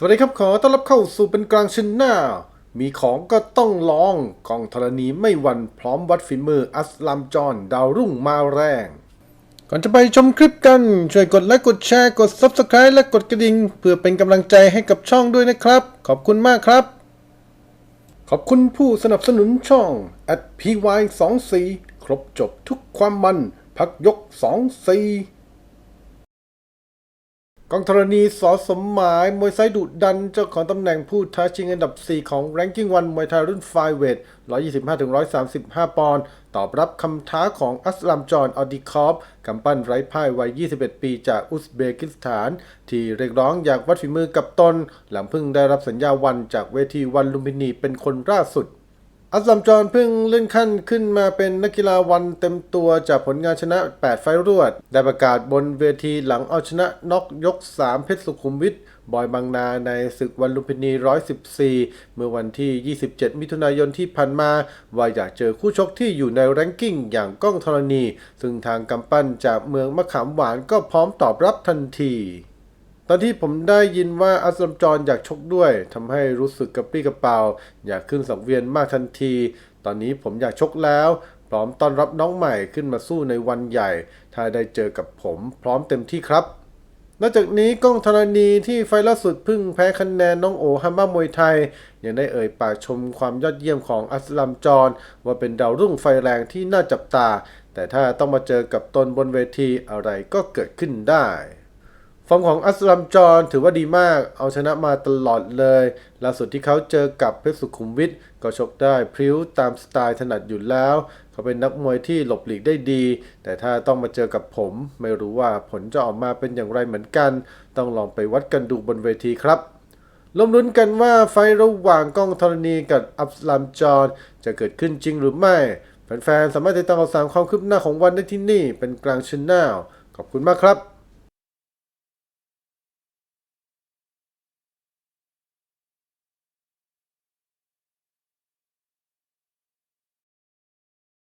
สวัสดีครับขอต้อนรับเข้าสู่เป็นกลางชนหน้า มีของก็ต้องลองกองธรณีไม่หวันพร้อมวัดฝีมืออัสลามจอนดาวรุ่งมาแรง ก่อนจะไปชมคลิปกัน ช่วยกดไลค์กดแชร์กด Subscribe และกดกระดิ่งเพื่อเป็นกำลังใจให้กับช่องด้วยนะครับ ขอบคุณมากครับ ขอบคุณผู้สนับสนุนช่อง at py 2 4ครบจบทุกความมัน พักยก 2 4 กองธรณีสอสมหมายมวยไซดุดันเจ้าของตำแหน่งผู้ท้าชิงอันดับ 4 ของ Ranking 1มวยไทยรุ่นไฟเวท 125-135 ปอนด์ตอบรับคำท้าของอัสลามจอนออดิคอฟกำปั้นไร้พ่ายวัย 21 ปีจากอุซเบกิสถาน ที่เรียกร้องอยากวัดฝีมือกับตน หลังเพิ่งได้รับสัญญาวันจากเวทีวันลุมพินีเป็นคนล่าสุด อัสลัมจอนเพิ่งเลื่อนขั้นขึ้นมาเป็นนักกีฬาวันเต็มตัวจากผลงานชนะ 8 ไฟล์รวด ได้ประกาศบนเวทีหลังเอาชนะน็อกยก 3 เพชรสุขุมวิทบอยบางนาในศึกวันลุมพินี 114 เมื่อวันที่ 27 มิถุนายนที่ผ่านมา ว่าอยากเจอคู่ชกที่อยู่ในแรงกิ้งอย่างก้องธรณี ซึ่งทางกำปั้นจากเมืองมะขามหวานก็พร้อมตอบรับทันที ตอนที่ผมได้ยินว่าอัสลัมจอนอยากชกด้วยทำให้รู้สึกกระปรี้กระเป๋าอยากขึ้นสังเวียนมากทันที ตอนนี้ผมอยากชกแล้ว พร้อมต้อนรับน้องใหม่ขึ้นมาสู้ในวันใหญ่ ถ้าได้เจอกับผมพร้อมเต็มที่ครับนอกจากนี้ก้องธรณีที่ไฟล์ล่าสุดพึ่งแพ้คะแนนน้องโอฮัมบ้ามวยไทย ยังได้เอ่ยปากชมความยอดเยี่ยมของอัสลัมจอนว่าเป็นดาวรุ่งไฟแรงที่น่าจับตา แต่ถ้าต้องมาเจอกับตนบนเวทีอะไรก็เกิดขึ้นได้ ฟอร์มของอัสลัมจอนถือว่าดีมาก เอาชนะมาตลอดเลย ล่าสุดที่เขาเจอกับเพชรสุขุมวิทก็ชกได้พริ้วตามสไตล์ถนัดอยู่แล้ว เขาเป็นนักมวยที่หลบหลีกได้ดี แต่ถ้าต้องมาเจอกับผม ไม่รู้ว่าผลจะออกมาเป็นอย่างไรเหมือนกัน ต้องลองไปวัดกันดูบนเวทีครับลมลุ้นกันว่าไฟระหว่างกล้องธรณีกับอัสลัมจอนจะเกิดขึ้นจริงหรือไม่ แฟนๆ สามารถติดตามข่าวสารความคืบหน้าของวันได้ที่นี่เป็นกลางช n แนลขอบคุณมากครับ